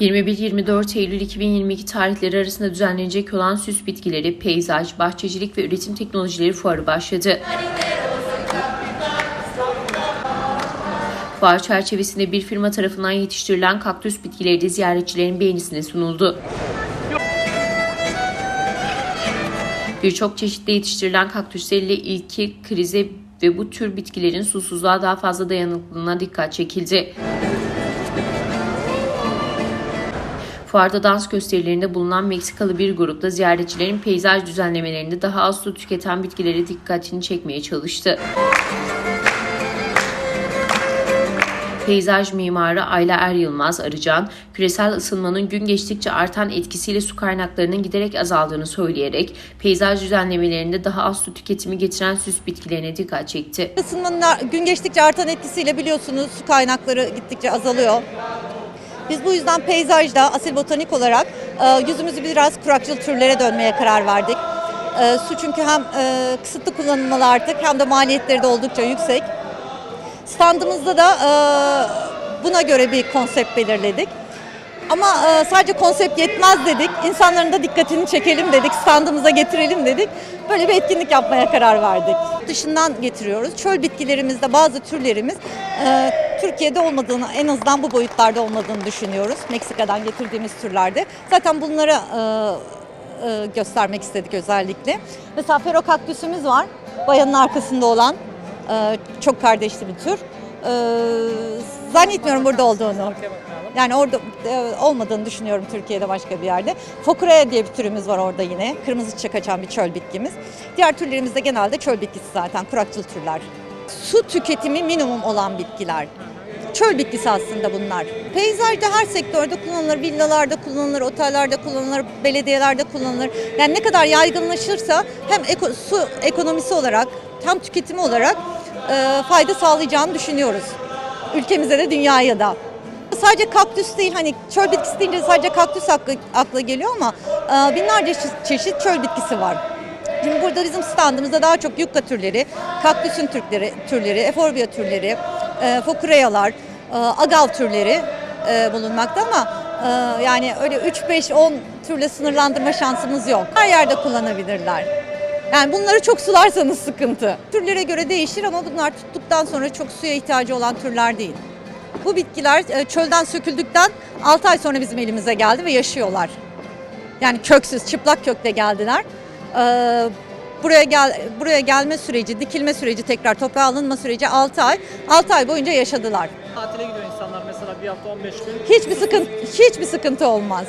21-24 Eylül 2022 tarihleri arasında düzenlenecek olan süs bitkileri, peyzaj, bahçecilik ve üretim teknolojileri fuarı başladı. Fuar çerçevesinde bir firma tarafından yetiştirilen kaktüs bitkileri de ziyaretçilerin beğenisine sunuldu. Birçok çeşitte yetiştirilen kaktüslerle ilki krize ve bu tür bitkilerin susuzluğa daha fazla dayanıklılığına dikkat çekildi. Fuarda dans gösterilerinde bulunan Meksikalı bir grupta ziyaretçilerin peyzaj düzenlemelerinde daha az su tüketen bitkileri dikkatini çekmeye çalıştı. Peyzaj mimarı Ayla Er Yılmaz Arıcan, küresel ısınmanın gün geçtikçe artan etkisiyle su kaynaklarının giderek azaldığını söyleyerek peyzaj düzenlemelerinde daha az su tüketimi getiren süs bitkilerine dikkat çekti. Isınmanın gün geçtikçe artan etkisiyle biliyorsunuz su kaynakları gittikçe azalıyor. Biz bu yüzden peyzajda asil botanik olarak e, yüzümüzü biraz kurakçıl türlere dönmeye karar verdik. E, su çünkü hem e, kısıtlı kullanılmalı artık hem de maliyetleri de oldukça yüksek. Standımızda da buna göre bir konsept belirledik. Ama e, sadece konsept yetmez dedik. İnsanların da dikkatini çekelim dedik. Standımıza getirelim dedik. Böyle bir etkinlik yapmaya karar verdik. Dışından getiriyoruz. Çöl bitkilerimizde bazı türlerimiz e, Türkiye'de olmadığını, en azından bu boyutlarda olmadığını düşünüyoruz. Meksika'dan getirdiğimiz türlerde. Zaten bunları e, e, göstermek istedik özellikle. Mesela ferokaktüsümüz var. Bayanın arkasında olan e, çok kardeşli bir tür. E, zannetmiyorum burada olduğunu. Yani orada e, olmadığını düşünüyorum Türkiye'de başka bir yerde. Fokuraya diye bir türümüz var orada yine. Kırmızı çiçek açan bir çöl bitkimiz. Diğer türlerimiz de genelde çöl bitkisi zaten, kurakçıl türler. Su tüketimi minimum olan bitkiler. Çöl bitkisi aslında bunlar. Peyzajda her sektörde kullanılır, villalarda kullanılır, otellerde kullanılır, belediyelerde kullanılır. Yani ne kadar yaygınlaşırsa hem eko- su ekonomisi olarak hem tüketimi olarak e, fayda sağlayacağını düşünüyoruz. Ülkemize de dünyaya da. Sadece kaktüs değil hani çöl bitkisi deyince sadece kaktüs akla, akla geliyor ama e, binlerce çe- çeşit çöl bitkisi var. Şimdi burada bizim standımızda daha çok yukka türleri, kaktüsün türleri, türleri, eforbia türleri, e, fokureyalar, e, agav türleri bulunmakta ama yani öyle 3-5-10 türle sınırlandırma şansımız yok. Her yerde kullanabilirler. Yani bunları çok sularsanız sıkıntı. Türlere göre değişir ama bunlar tuttuktan sonra çok suya ihtiyacı olan türler değil. Bu bitkiler e, çölden söküldükten 6 ay sonra bizim elimize geldi ve yaşıyorlar. Yani köksüz, çıplak kökte geldiler. Ee, buraya gel buraya gelme süreci, dikilme süreci, tekrar toprağa alınma süreci 6 ay. 6 ay boyunca yaşadılar. Tatile gidiyor insanlar mesela bir hafta 15 gün. Hiçbir sıkıntı hiçbir sıkıntı olmaz.